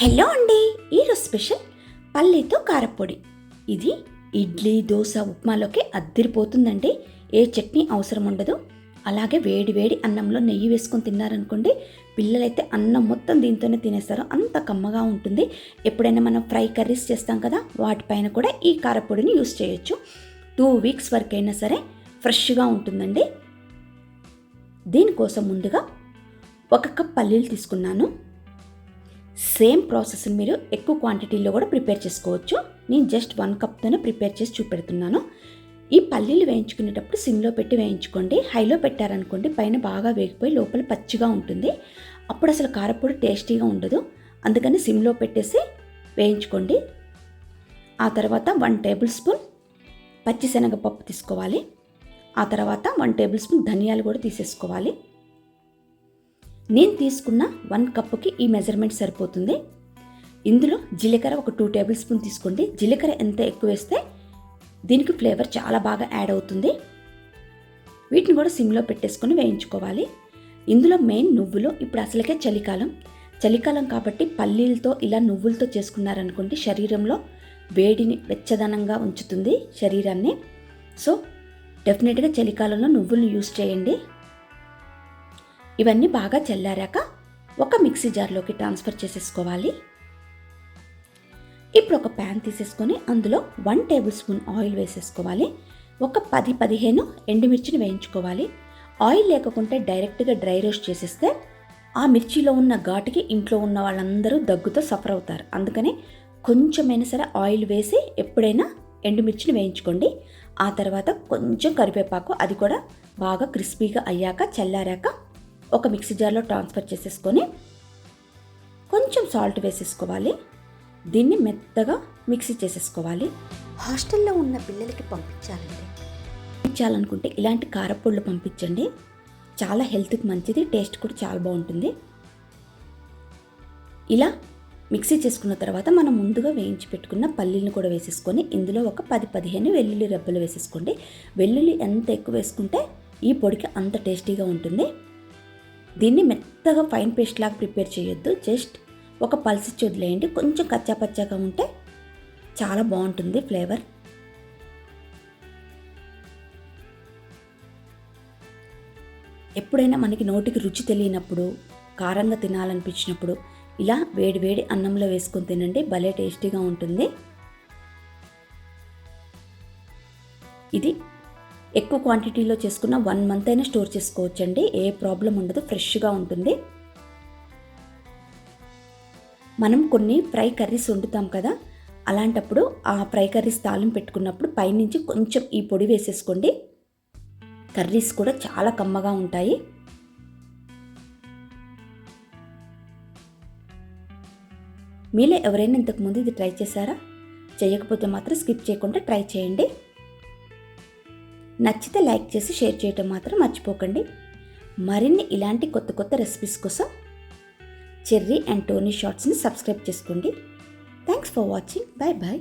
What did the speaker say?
Hello అండి ఈరోజు special పల్లీతో కారపొడి. ఇది ఇడ్లీ దోశ ఉప్మాలోకి అద్దిరిపోతుందండి. ఏ చట్నీ అవసరం ఉండదు. అలాగే వేడి వేడి అన్నంలో నెయ్యి వేసుకొని తిన్నారనుకోండి పిల్లలైతే అన్నం మొత్తం దీంతోనే తినేస్తారు. అంత కమ్మగా ఉంటుంది. ఎప్పుడైనా మనం ఫ్రై కర్రీస్ చేస్తాం కదా వాటిపైన కూడా ఈ కారపొడిని యూస్ చేయొచ్చు. టూ వీక్స్ వరకు అయినా సరే ఫ్రెష్గా ఉంటుందండి. దీనికోసం ముందుగా ఒక కప్ పల్లీలు తీసుకున్నాను. సేమ్ ప్రాసెస్ని మీరు ఎక్కువ క్వాంటిటీలో కూడా ప్రిపేర్ చేసుకోవచ్చు. నేను జస్ట్ వన్ కప్తోనే ప్రిపేర్ చేసి చూపెడుతున్నాను. ఈ పల్లీలు వేయించుకునేటప్పుడు సిమ్లో పెట్టి వేయించుకోండి. హైలో పెట్టారనుకోండి పైన బాగా వేగిపోయి లోపల పచ్చిగా ఉంటుంది. అప్పుడు అసలు కారపొడి టేస్టీగా ఉండదు. అందుకని సిమ్లో పెట్టేసి వేయించుకోండి. ఆ తర్వాత వన్ టేబుల్ స్పూన్ పచ్చిశనగపప్పు తీసుకోవాలి. ఆ తర్వాత వన్ టేబుల్ స్పూన్ ధనియాలు కూడా తీసేసుకోవాలి. నేను తీసుకున్న వన్ కప్పుకి ఈ మెజర్మెంట్ సరిపోతుంది. ఇందులో జీలకర్ర ఒక టూ టేబుల్ స్పూన్ తీసుకోండి. జీలకర్ర ఎంత ఎక్కువ వేస్తే దీనికి ఫ్లేవర్ చాలా బాగా యాడ్ అవుతుంది. వీటిని కూడా సిమ్లో పెట్టేసుకొని వేయించుకోవాలి. ఇందులో మెయిన్ నువ్వులు ఇప్పుడు అసలుకే చలికాలం. చలికాలం కాబట్టి పల్లీలతో ఇలా నువ్వులతో చేసుకున్నారనుకోండి శరీరంలో వేడిని వెచ్చదనంగా ఉంచుతుంది శరీరాన్ని. సో డెఫినెట్గా చలికాలంలో నువ్వులను యూస్ చేయండి. ఇవన్నీ బాగా చల్లారాక ఒక మిక్సీ జార్లోకి ట్రాన్స్ఫర్ చేసేసుకోవాలి. ఇప్పుడు ఒక ప్యాన్ తీసేసుకొని అందులో వన్ టేబుల్ స్పూన్ ఆయిల్ వేసేసుకోవాలి. ఒక పది పదిహేను ఎండుమిర్చిని వేయించుకోవాలి. ఆయిల్ లేకుంటే డైరెక్ట్గా డ్రై రోస్ట్ చేసేస్తే ఆ మిర్చిలో ఉన్న ఘాటుకి ఇంట్లో ఉన్న వాళ్ళందరూ దగ్గుతో సఫర్ అవుతారు. అందుకని కొంచెమైనా సరే ఆయిల్ వేసి ఎప్పుడైనా ఎండుమిర్చిని వేయించుకోండి. ఆ తర్వాత కొంచెం కరివేపాకు అది కూడా బాగా క్రిస్పీగా అయ్యాక చల్లారాక ఒక మిక్సీ జార్లో ట్రాన్స్ఫర్ చేసేసుకొని కొంచెం సాల్ట్ వేసేసుకోవాలి. దీన్ని మెత్తగా మిక్సీ చేసేసుకోవాలి. హాస్టల్లో ఉన్న పిల్లలకి పంపించాలండి పంపించాలనుకుంటే ఇలాంటి కారపొళ్ళు పంపించండి. చాలా హెల్త్కి మంచిది టేస్ట్ కూడా చాలా బాగుంటుంది. ఇలా మిక్సీ చేసుకున్న తర్వాత మనం ముందుగా వేయించి పెట్టుకున్న పల్లీలను కూడా వేసేసుకొని ఇందులో ఒక పది పదిహేను వెల్లుల్లి రెబ్బలు వేసేసుకోండి. వెల్లుల్లి ఎంత ఎక్కువ వేసుకుంటే ఈ పొడికి అంత టేస్టీగా ఉంటుంది. దీన్ని మెత్తగా ఫైన్ పేస్ట్ లాగా ప్రిపేర్ చేయొద్దు. జస్ట్ ఒక పల్సి ఇచ్చి వదిలేయండి కొంచెం కచ్చాపచ్చాగా ఉంటే చాలా బాగుంటుంది ఫ్లేవర్ ఎప్పుడైనా మనకి నోటికి రుచి తెలియనప్పుడు కారంగా తినాలనిపించినప్పుడు ఇలా వేడి వేడి అన్నంలో వేసుకొని తినండి. భలే టేస్టీగా ఉంటుంది. ఇది ఎక్కువ క్వాంటిటీలో చేసుకున్న వన్ మంత్ అయినా స్టోర్ చేసుకోవచ్చండి. ఏ ప్రాబ్లం ఉండదు ఫ్రెష్గా ఉంటుంది. మనం కొన్ని ఫ్రై కర్రీస్ వండుతాం కదా అలాంటప్పుడు ఆ ఫ్రై కర్రీస్ తాళం పెట్టుకున్నప్పుడు పైనుంచి కొంచెం ఈ పొడి వేసేసుకోండి. కర్రీస్ కూడా చాలా కమ్మగా ఉంటాయి. మీలో ఎవరైనా ఇంతకుముందు ఇది ట్రై చేశారా? చేయకపోతే మాత్రం స్కిప్ చేయకుండా ట్రై చేయండి. నచ్చితే లైక్ చేసి షేర్ చేయటం మాత్రం మర్చిపోకండి. మరిన్ని ఇలాంటి కొత్త కొత్త రెసిపీస్ కోసం చెర్రీ అండ్ టోనీ షార్ట్స్ని సబ్స్క్రైబ్ చేసుకోండి. Thanks for watching bye bye